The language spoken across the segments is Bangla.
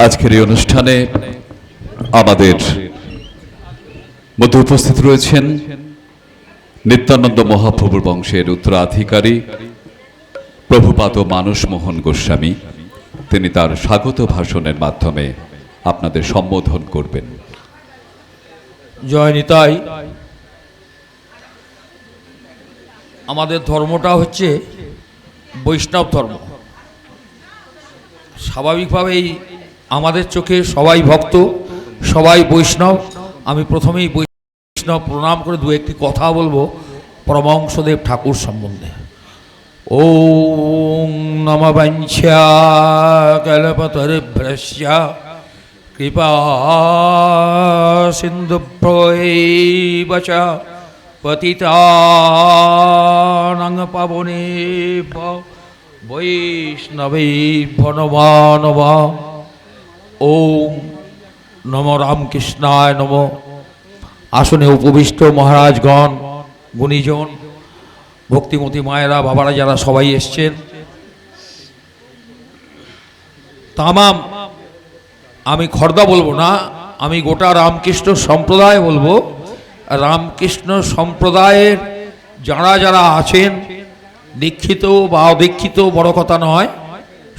আজকের এই অনুষ্ঠানে আমাদের মধ্যে উপস্থিত রয়েছেন নিত্যানন্দ মহাপ্রভুর বংশের উত্তরাধিকারী প্রভুপাত মানস মোহন গোস্বামী। তিনি তার স্বাগত ভাষণের মাধ্যমে আপনাদের সম্বোধন করবেন। জয় নিতাই। আমাদের ধর্মটা হচ্ছে বৈষ্ণব ধর্ম। স্বাভাবিকভাবেই আমাদের চোখে সবাই ভক্ত, সবাই বৈষ্ণব। আমি প্রথমেই বৈষ্ণব প্রণাম করে দু একটি কথা বলব পরমংসদেব ঠাকুর সম্বন্ধে। ওং নম বাঞ্ছা কল্পতরিভ্রস্যা কৃপা সিন্ধুভ্রৈব চ পতিতানং পাবনেভ্য। বৈষ্ণবেভ্য নমা নমা ওম নম রামকৃষ্ণায় নম। আসনে উপবিষ্ট মহারাজগণ, গুণীজন, ভক্তিমতী মায়েরা, বাবারা যারা সবাই এসছেন। তামাম, আমি খর্দা বলব না, আমি গোটা রামকৃষ্ণ সম্প্রদায় বলব। রামকৃষ্ণ সম্প্রদায়ের যারা যারা আছেন, দীক্ষিত বা অদীক্ষিত বড় কথা নয়,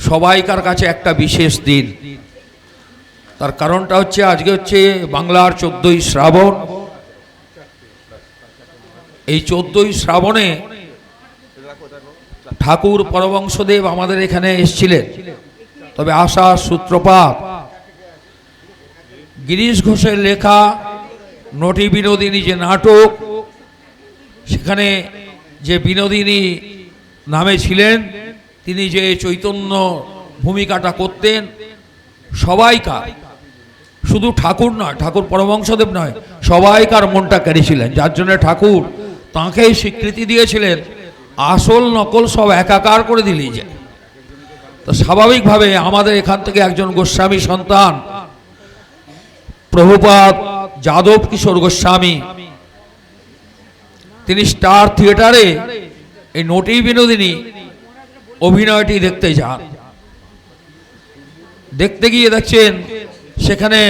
সবাইকার কাছে একটা বিশেষ দিন। তার কারণটা হচ্ছে, আজকে হচ্ছে বাংলার চোদ্দই শ্রাবণ। এই চোদ্দই শ্রাবণে ঠাকুর পরবংশদেব আমাদের এখানে এসছিলেন। তবে আশা সূত্রপাত, গিরিশ ঘোষের লেখা নটি বিনোদিনী যে নাটক, সেখানে যে বিনোদিনী নামে ছিলেন, তিনি যে চৈতন্য ভূমিকাটা করতেন, সবাইকার শুধু ঠাকুর নয়, ঠাকুর পরমংশদেব নয়, সবাইকার মনটা কেড়েছিলেন। যার জন্য ঠাকুর তাঁকেই স্বীকৃতি দিয়েছিলেন, আসল নকল সব একাকার করে দিলেই যায়। তো স্বাভাবিকভাবে আমাদের এখান থেকে একজন গোস্বামী সন্তান প্রভুপাত যাদব কিশোর গোস্বামী, তিনি স্টার থিয়েটারে এই নটি বিনোদিনী অভিনয়টি দেখতে যান। দেখতে গিয়ে দেখছেন সেখানে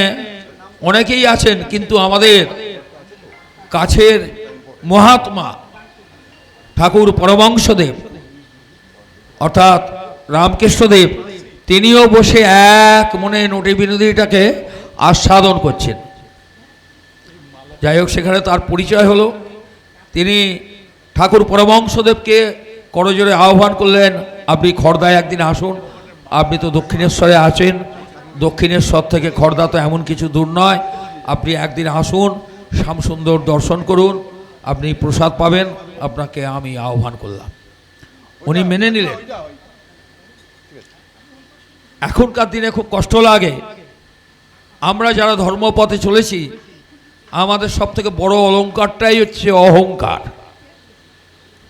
অনেকেই আছেন, কিন্তু আমাদের কাছের মহাত্মা ঠাকুর পরমংশদেব অর্থাৎ রামকৃষ্ণদেব, তিনিও বসে এক মনে নটি বিনোদিনীটাকে আস্বাদন করছেন। যাই হোক সেখানে তার পরিচয় হলো। তিনি ঠাকুর পরমংশদেবকে করজোরে আহ্বান করলেন, আপনি খর্দায় একদিন আসুন, আপনি তো দক্ষিণেশ্বরে আছেন দক্ষিণেশ্বর থেকে খর্দা তো এমন কিছু দূর নয়। আপনি একদিন আসুন, শ্যামসুন্দর দর্শন করুন, আপনি প্রসাদ পাবেন, আপনাকে আমি আহ্বান করলাম। উনি মেনে নিলেন। এখনকার দিনে খুব কষ্ট লাগে। আমরা যারা ধর্মপথে চলেছি, আমাদের সব থেকে বড় অলঙ্কারটাই হচ্ছে অহংকার।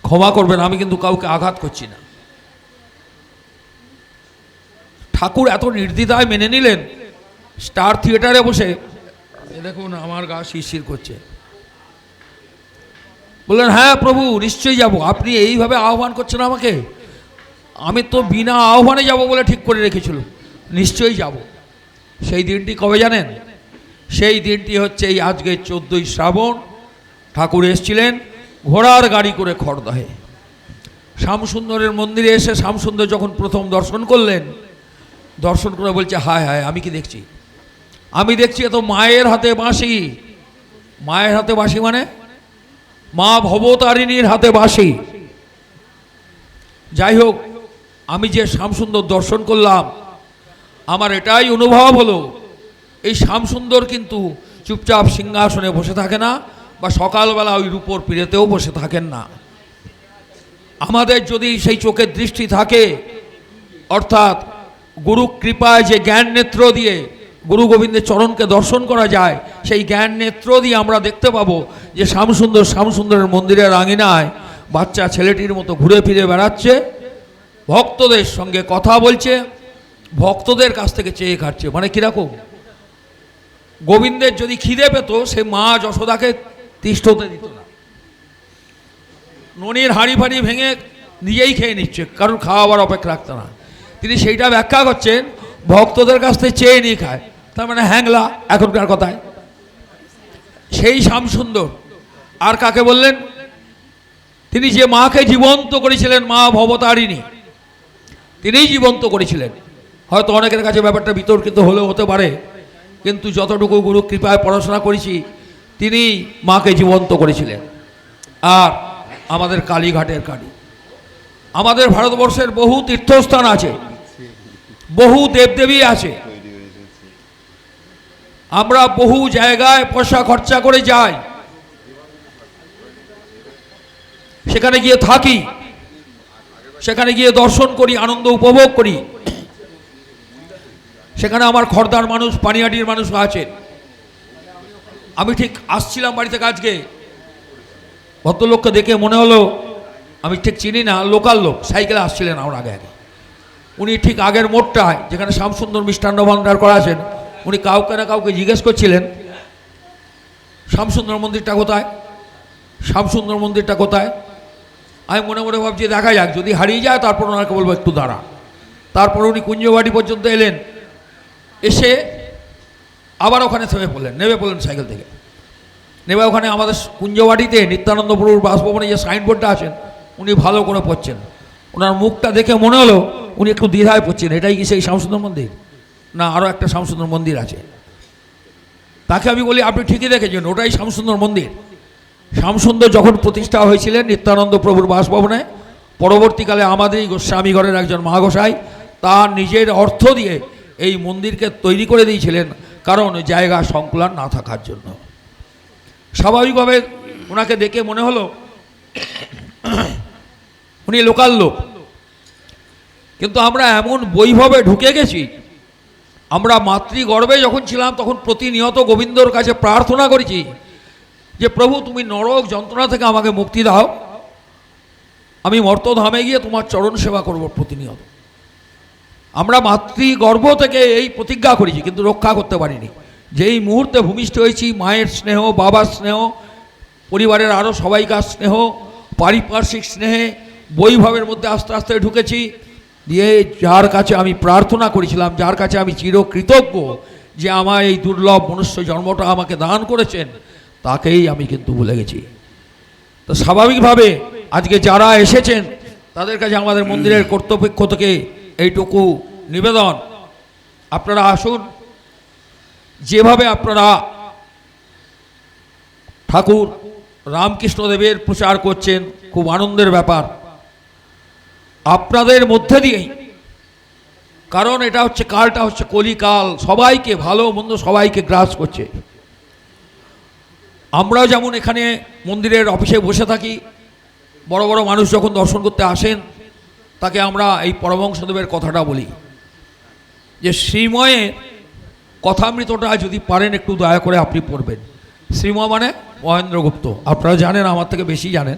ক্ষমা করবেন, আমি কিন্তু কাউকে আঘাত করছি না। ঠাকুর এত নির্দ্বিধায় মেনে নিলেন, স্টার থিয়েটারে বসে দেখুন আমার গা শিরশির করছে। বললেন হ্যাঁ প্রভু, নিশ্চয়ই যাব। আপনি এইভাবে আহ্বান করছেন আমাকে? আমি তো বিনা আহ্বানে যাব বলে ঠিক করে রেখেছিল। নিশ্চয়ই যাব। সেই দিনটি কবে জানেন? সেই দিনটি হচ্ছে এই আজকে চোদ্দোই শ্রাবণ। ঠাকুর এসছিলেন, ঘোড়ার গাড়ি করে খড়দহে। শ্যামসুন্দরের মন্দিরে এসে শ্যামসুন্দর যখন প্রথম দর্শন করলেন দর্শন করে বলছে, হায় হায়, আমি কি দেখছি? আমি দেখছি এত মায়ের হাতে বাঁশি। মায়ের হাতে বাঁশি মানে? মা ভবতারিণীর হাতে বাঁশি। যাই হোক, আমি যে শ্যামসুন্দর দর্শন করলাম, আমার এটাই অনুভব হলো। এই শ্যামসুন্দর কিন্তু চুপচাপ সিংহাসনে বসে থাকে না, বা সকালবেলা ওই রূপর পিড়েতেও বসে থাকেন না। আমাদের যদি সেই চোখের দৃষ্টি থাকে, অর্থাৎ গুরু কৃপায় যে জ্ঞান নেত্র দিয়ে গুরু গোবিন্দের চরণকে দর্শন করা যায়, সেই জ্ঞান নেত্র দিয়ে আমরা দেখতে পাবো যে শ্যামসুন্দর শ্যামসুন্দরের মন্দিরের আঙিনায় বাচ্চা ছেলেটির মতো ঘুরে ফিরে বেড়াচ্ছে। ভক্তদের সঙ্গে কথা বলছে, ভক্তদের কাছ থেকে চেয়ে খাচ্ছে। মানে কীরকম? গোবিন্দের যদি খিদে পেত, সে মা যশোদাকে তিষ্ঠ হতে দিত না। ননির হাঁড়ি ফাড়ি ভেঙে নিজেই খেয়ে নিচ্ছে কারণ খাওয়াবার অপেক্ষা রাখতো না। তিনি সেইটা ব্যাখ্যা করছেন, ভক্তদের কাছ থেকে চেয়ে নিয়ে খায়। তার মানে হ্যাংলা, এখনকার কথায়। সেই শ্যামসুন্দর, আর কাকে বললেন? তিনি যে মাকে জীবন্ত করেছিলেন, মা ভবতারিণী, তিনিই জীবন্ত করেছিলেন। হয়তো অনেকের কাছে ব্যাপারটা বিতর্কিত হলেও হতে পারে, কিন্তু যতটুকু গুরু কৃপায় পড়াশোনা করেছি, তিনি মাকে জীবন্ত করেছিলেন। আর আমাদের কালীঘাটের কালী। আমাদের ভারতবর্ষের বহু তীর্থস্থান আছে। বহু দেবদেবী আছে। আমরা বহু জায়গায় পয়সা খরচা করে যাই। সেখানে গিয়ে থাকি। সেখানে গিয়ে দর্শন করি, আনন্দ উপভোগ করি। সেখানে আমার খর্দার মানুষ পানিহাটির মানুষ আছেন আমি ঠিক আসছিলাম বাড়ি থেকে আজকে ভদ্রলোককে দেখে মনে হলো, আমি ঠিক চিনি না, লোকাল লোক, সাইকেলে আসছিলেন আমার আগে আগে। উনি ঠিক আগের মোড়টায় যেখানে শ্যামসুন্দর মিষ্টান্ন ভাণ্ডার করা আছেন উনি কাউকে না কাউকে জিজ্ঞেস করছিলেন, শ্যামসুন্দর মন্দিরটা কোথায়? শ্যামসুন্দর মন্দিরটা কোথায়? আমি মনে মনে ভাবছি, দেখা যাক, যদি হারিয়ে যায়, তারপর ওনাকে বলব, একটু দাঁড়া। তারপর উনি কুঞ্জবাড়ি পর্যন্ত এলেন, এসে আবার ওখানে থেমে পড়লেন, নেমে পড়লেন সাইকেল থেকে। নেমে ওখানে আমাদের কুঞ্জবাড়িতে নিত্যানন্দপুরুর বাসভবনে যে সাইনবোর্ডটা আছেন, উনি ভালো করে পড়ছেন। ওনার মুখটা দেখে মনে হলো উনি একটু দ্বিধায় পড়ছেন, এটাই কি সেই শ্যামসুন্দর মন্দির? না আরও একটা শ্যামসুন্দর মন্দির আছে। তাকে আমি বলি, আপনি ঠিকই দেখেছেন, ওটাই শ্যামসুন্দর মন্দির। শ্যামসুন্দর যখন প্রতিষ্ঠা হয়েছিলেন নিত্যানন্দ প্রভুর বাসভবনে, পরবর্তীকালে আমাদের এই গোস্বামীগড়ের একজন মহাগোসাই, তার নিজের অর্থ দিয়ে এই মন্দিরকে তৈরি করে দিয়েছিলেন, কারণ জায়গা সংকুলান না থাকার জন্য। স্বাভাবিকভাবে ওনাকে দেখে মনে হলো, উনি লোকাল লোক। কিন্তু আমরা এমন বৈভবে ঢুকে গেছি। আমরা মাতৃগর্ভে যখন ছিলাম, তখন প্রতিনিয়ত গোবিন্দর কাছে প্রার্থনা করেছি যে, প্রভু, তুমি নরক যন্ত্রণা থেকে আমাকে মুক্তি দাও। আমি মর্তধামে গিয়ে তোমার চরণ সেবা করব প্রতিনিয়ত। আমরা মাতৃগর্ভ থেকে এই প্রতিজ্ঞা করেছি, কিন্তু রক্ষা করতে পারিনি। যেই মুহূর্তে ভূমিষ্ঠ হয়েছি, মায়ের স্নেহ, বাবার স্নেহ, পরিবারের আরও সবাইকার স্নেহ, পারিপার্শ্বিক স্নেহে বৈভবের মধ্যে আস্তে আস্তে ঢুকেছি। দিয়ে যার কাছে আমি প্রার্থনা করেছিলাম, যার কাছে আমি চিরকৃতজ্ঞ যে আমার এই দুর্লভ মনুষ্য জন্মটা আমাকে দান করেছেন, তাকেই আমি কিন্তু ভুলে গেছি। তো স্বাভাবিকভাবে আজকে যারা এসেছেন, তাদের কাছে আমাদের মন্দিরের কর্তৃপক্ষ থেকে এইটুকু নিবেদন। আপনারা আসুন। যেভাবে আপনারা ঠাকুর রামকৃষ্ণদেবের প্রচার করছেন, খুব আনন্দের ব্যাপার। আপনাদের মধ্যে দিয়েই। কারণ এটা হচ্ছে কালটা হচ্ছে কলিকাল, সবাইকে ভালো মন্দ সবাইকে গ্রাস করছে। আমরাও যেমন এখানে মন্দিরের অফিসে বসে থাকি, বড় বড় মানুষ যখন দর্শন করতে আসেন, তাকে আমরা এই পরমংসদেবের কথাটা বলি। যে শ্রীময়ে কথামৃতটা যদি পারেন একটু দয়া করে আপনি পড়বেন। শ্রীময় মানে মহেন্দ্রগুপ্ত। আপনারা জানেন, আমার থেকে বেশি জানেন।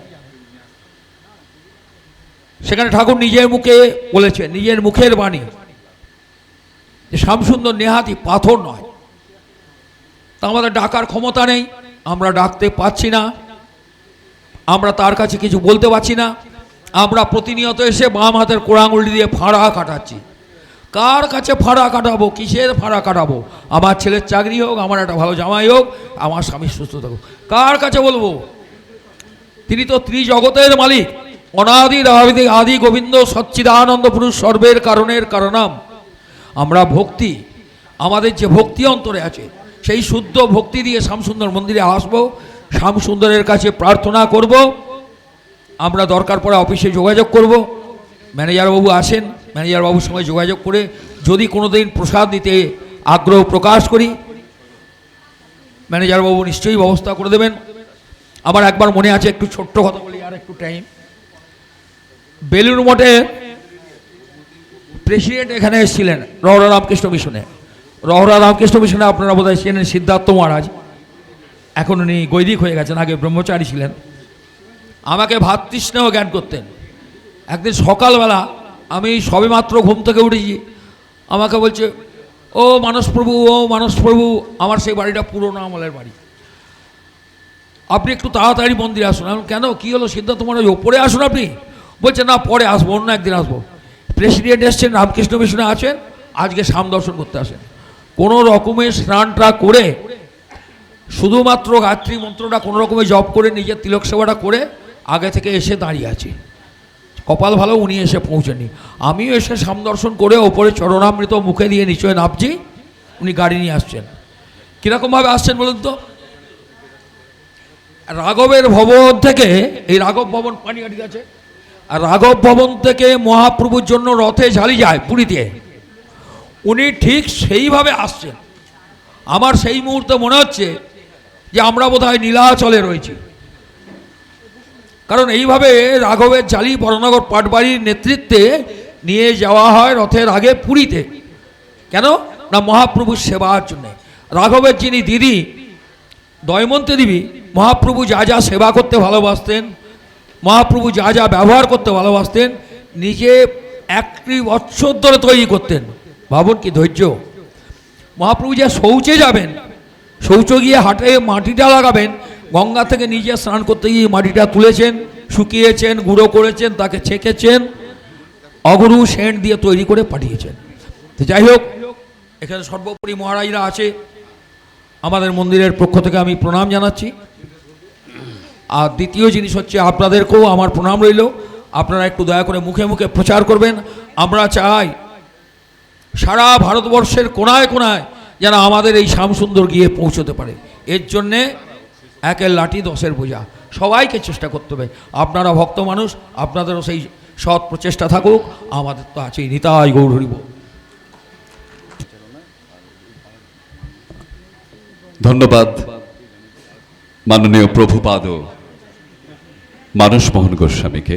সেখানে ঠাকুর নিজের মুখে বলেছেন, নিজের মুখের বাণী। যে শ্যামসুন্দর নেহাতি পাথর নয়। তা আমাদের ডাকার ক্ষমতা নেই, আমরা ডাকতে পাচ্ছি না। আমরা তার কাছে কিছু বলতে পারছি না। আমরা প্রতিনিয়ত এসে বাম হাতের কোড়াঙ্গুলি দিয়ে ফাঁড়া কাটাচ্ছি। কার কাছে ফাঁড়া কাটাবো, কিসের ফাঁড়া কাটাবো? আমার ছেলের চাকরি হোক, আমার একটা ভালো জামাই হোক, আমার স্বামী সুস্থ থাকুক। কার কাছে বলব? তিনি তো ত্রিজগতের মালিক। অনাদি আদি আদি গোবিন্দ সচ্চিদানন্দ পুরুষ সর্বের কারণের কারণাম। আমরা ভক্তি, আমাদের যে ভক্তি অন্তরে আছে, সেই শুদ্ধ ভক্তি দিয়ে শ্যামসুন্দর মন্দিরে আসব, শ্যামসুন্দরের কাছে প্রার্থনা করব। আমরা দরকার পড়ে অফিসে যোগাযোগ করব। ম্যানেজারবাবু আসেন ম্যানেজারবাবুর সঙ্গে যোগাযোগ করে যদি কোনো দিন প্রসাদ দিতে আগ্রহ প্রকাশ করি ম্যানেজারবাবু নিশ্চয়ই ব্যবস্থা করে দেবেন। আমার একবার মনে আছে একটু ছোট্ট কথা বলি, আর একটু টাইম বেলুর মঠে প্রেসিডেন্ট এখানে এসেছিলেন, রহরা রামকৃষ্ণ মিশনে। রহরা রামকৃষ্ণ মিশনে আপনারা বোধহয় ছিলেন সিদ্ধার্থ মহারাজ। এখন উনি গৈরিক হয়ে গেছেন, আগে ব্রহ্মচারী ছিলেন। আমাকে ভাতৃষ্ণেও জ্ঞান করতেন। একদিন সকালবেলা আমি সবেমাত্র ঘুম থেকে উঠেছি। আমাকে বলছে, ও মানসপ্রভু ও মানসপ্রভু আমার সেই বাড়িটা পুরোনো আমলের বাড়ি। আপনি একটু তাড়াতাড়ি মন্দিরে আসুন। কেন? কী হলো সিদ্ধার্থ মহারাজ? ওপরে আসুন আপনি। বলছে, না, পরে আসব, অন্য একদিন আসব। প্রেসিডেন্ট এসছেন, রামকৃষ্ণ মিশনে আছেন, আজকে সাম দর্শন করতে আসেন। কোনো রকমের স্নানটা করে, শুধুমাত্র গায়ত্রী মন্ত্রটা কোনো রকমে জপ করে, নিজের তিলক সেবাটা করে, আগে থেকে এসে দাঁড়িয়ে আছি। কপাল ভালো, উনি এসে পৌঁছেনি আমিও এসে সাম দর্শন করে ওপরে চরণামৃত মুখে দিয়ে নিচে নামছি, উনি গাড়ি নিয়ে আসছেন। কীরকমভাবে আসছেন বলুন তো? রাঘবের ভবন থেকে, এই রাঘব ভবন পানিহাটি আছে রাঘব ভবন থেকে মহাপ্রভুর জন্য রথে ঝালি যায় পুরীতে। উনি ঠিক সেইভাবে আসছেন। আমার সেই মুহূর্তে মনে হচ্ছে যে আমরা বোধহয় নীলাচলে রয়েছি। কারণ এইভাবে রাঘবের জালি বড়নগর পাটবাড়ির নেতৃত্বে নিয়ে যাওয়া হয় রথের আগে পুরীতে। কেন? না মহাপ্রভুর সেবার জন্যে। রাঘবের যিনি দিদি, দয়মন্তী দেবী মহাপ্রভু যা যা সেবা করতে ভালোবাসতেন মহাপ্রভু যা যা ব্যবহার করতে ভালোবাসতেন, নিজে একটি বৎসর ধরে তৈরি করতেন। ভাবুন কি ধৈর্য? মহাপ্রভু যা শৌচে যাবেন, শৌচ গিয়ে হাটে মাটিটা লাগাবেন, গঙ্গা থেকে নিজে স্নান করতে গিয়ে মাটিটা তুলেছেন, শুকিয়েছেন, গুঁড়ো করেছেন, তাকে ছেঁকেছেন, অগরু সেন্ট দিয়ে তৈরি করে পাঠিয়েছেন। তো যাই হোক, এখানে সর্বোপরি মহারাজরা আছে। আমাদের মন্দিরের পক্ষ থেকে আমি প্রণাম জানাচ্ছি। আর দ্বিতীয় জিনিস হচ্ছে আপনাদেরকেও আমার প্রণাম রইল। আপনারা একটু দয়া করে মুখে মুখে প্রচার করবেন। আমরা চাই সারা ভারতবর্ষের কোনায় কোনায় যেন আমাদের এই শ্যামসুন্দর গিয়ে পৌঁছতে পারে। এর জন্যে একের লাঠি, দশের বোঝা। সবাইকে চেষ্টা করতে হবে। আপনারা ভক্ত মানুষ, আপনাদেরও সেই সৎ প্রচেষ্টা থাকুক। আমাদের তো আছেই। নিতাই গৌর হরিব। ধন্যবাদ। মাননীয় প্রভুপাদ মানস মোহন গোস্বামীকে